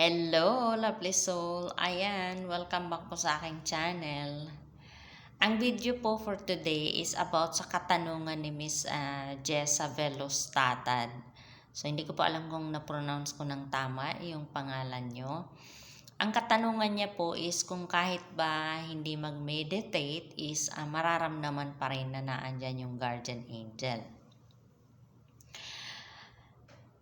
Hello, lovely soul! Ayan, welcome back po sa aking channel. Ang video po for today is about sa katanungan ni Miss uh, Jessa Velos Tatad. So, hindi ko po alam kung na-pronounce ko ng tama yung pangalan nyo. Ang katanungan niya po is kung kahit ba hindi mag-meditate is uh, mararamdaman pa rin na naandyan yung guardian angel.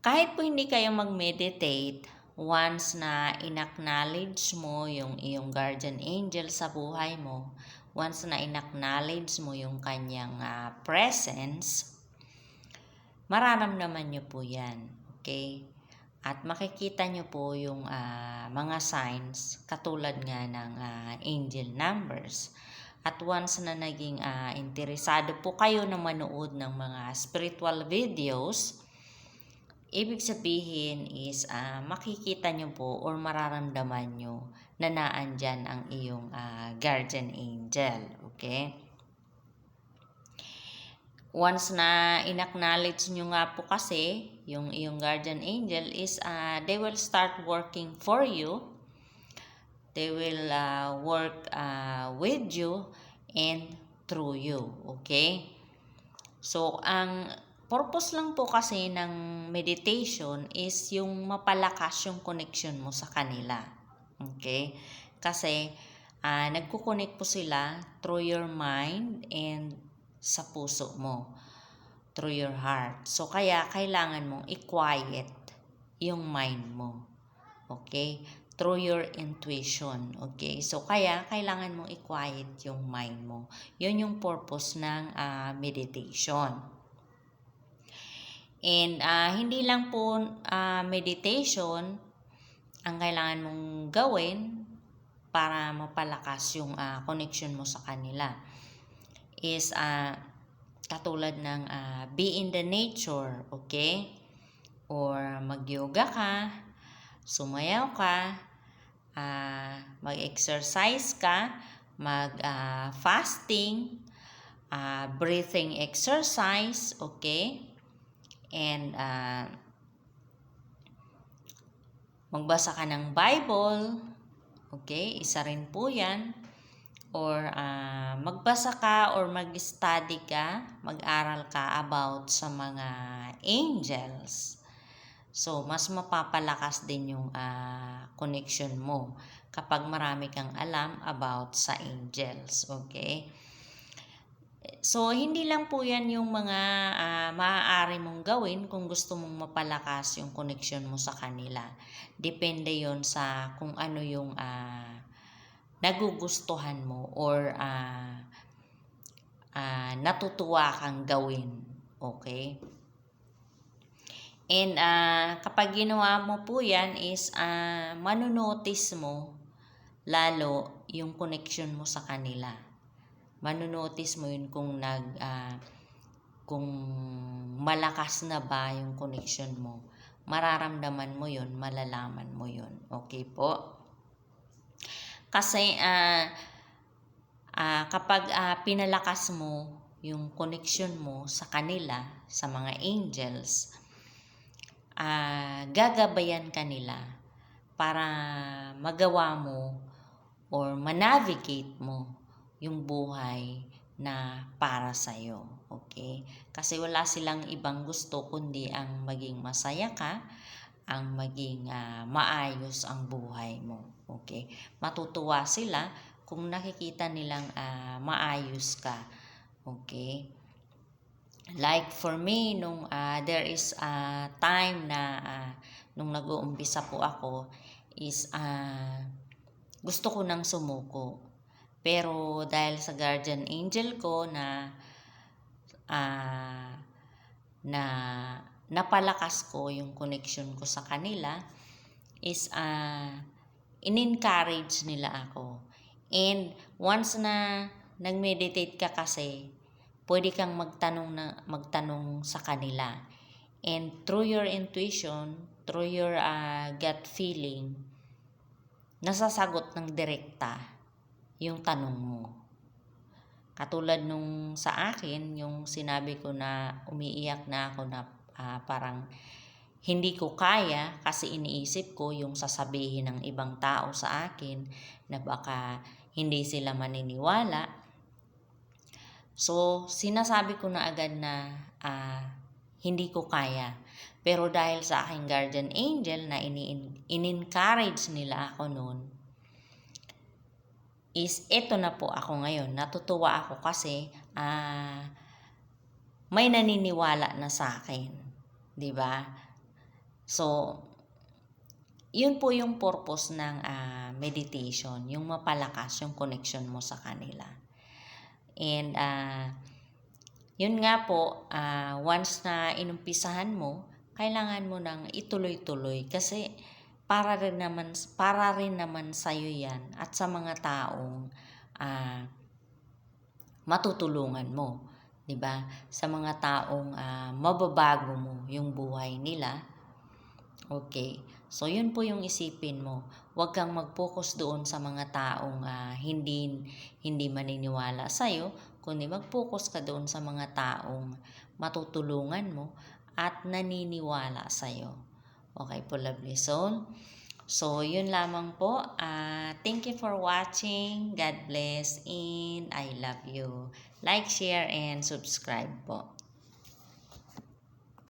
Kahit po hindi kayo mag-meditate, once na inacknowledge mo yung iyong guardian angel sa buhay mo, once na inacknowledge mo yung kanyang uh, presence, mararamdaman nyo po yan. Okay? At makikita nyo po yung uh, mga signs katulad nga ng uh, angel numbers. At once na naging uh, interesado po kayo na manood ng mga spiritual videos, Ibig sabihin is uh, makikita nyo po or mararamdaman nyo na naandyan ang iyong uh, guardian angel. Okay? Once na inacknowledge nyo nga po kasi yung iyong guardian angel is uh, they will start working for you. They will uh, work uh, with you and through you. Okay? So, ang purpose lang po kasi ng meditation is yung mapalakas yung connection mo sa kanila. Okay? Kasi uh, nagkukonek po sila through your mind and sa puso mo. Through your heart. So, kaya kailangan mong i-quiet yung mind mo. Okay? Through your intuition. Okay? So, kaya kailangan mong i-quiet yung mind mo. Yun yung purpose ng uh, meditation. And uh, hindi lang po uh, meditation ang kailangan mong gawin para mapalakas yung uh, connection mo sa kanila is uh, katulad ng uh, be in the nature, okay? Or mag-yoga ka, sumayaw ka, uh, mag-exercise ka, mag-fasting, uh, uh, breathing exercise, okay? And uh, magbasa ka ng Bible, okay, isa rin po yan, or uh, magbasa ka or mag-study ka, mag-aral ka about sa mga angels. So, mas mapapalakas din yung uh, connection mo kapag marami kang alam about sa angels, okay? So, hindi lang po yan yung mga uh, maaari mong gawin kung gusto mong mapalakas yung connection mo sa kanila. Depende yon sa kung ano yung uh, nagugustuhan mo or uh, uh, natutuwa kang gawin. Okay? And uh, kapag ginawa mo po yan is uh, manunotice mo lalo yung connection mo sa kanila manunotice mo yun kung nag uh, kung malakas na ba yung connection mo. Mararamdaman mo yun malalaman mo yun. Okay po? Kasi uh, uh, kapag uh, pinalakas mo yung connection mo sa kanila sa mga angels uh, gagabayan kanila para magawa mo or manavigate mo yung buhay na para sa iyo. Okay? Kasi wala silang ibang gusto kundi ang maging masaya ka, ang maging uh, maayos ang buhay mo. Okay? Matutuwa sila kung nakikita nilang uh, maayos ka. Okay? Like for me, nung uh, there is a time na uh, nung nag-uumpisa po ako is uh, gusto ko nang sumuko pero dahil sa guardian angel ko na uh, na napalakas ko yung connection ko sa kanila is uh, in-encourage nila ako. And once na nag-meditate ka kasi, pwede kang magtanong na magtanong sa kanila. And through your intuition, through your uh, gut feeling, nasasagot ng direkta yung tanong mo. Katulad nung sa akin, yung sinabi ko na umiiyak na ako na uh, parang hindi ko kaya kasi iniisip ko yung sasabihin ng ibang tao sa akin na baka hindi sila maniniwala. So, sinasabi ko na agad na ah, hindi ko kaya. Pero dahil sa aking guardian angel na in-encourage nila ako noon, is eto na po ako ngayon. Natutuwa ako kasi ah, may naniniwala na sa akin. 'Di ba? So, yun po yung purpose ng ah, meditation, yung mapalakas yung connection mo sa kanila. And ah, yun nga po, ah, once na inumpisahan mo, kailangan mo nang ituloy-tuloy kasi para rin naman para rin naman sa iyo 'yan at sa mga taong ah, matutulungan mo, 'di ba? Sa mga taong ah, mababago mo yung buhay nila. Okay. So, yun po yung isipin mo. Huwag kang mag-focus doon sa mga taong ah, hindi, hindi maniniwala sa'yo, kundi mag-focus ka doon sa mga taong matutulungan mo at naniniwala sa'yo. Okay po, lovely soul. So, yun lamang po. Ah, thank you for watching. God bless and I love you. Like, share, and subscribe po.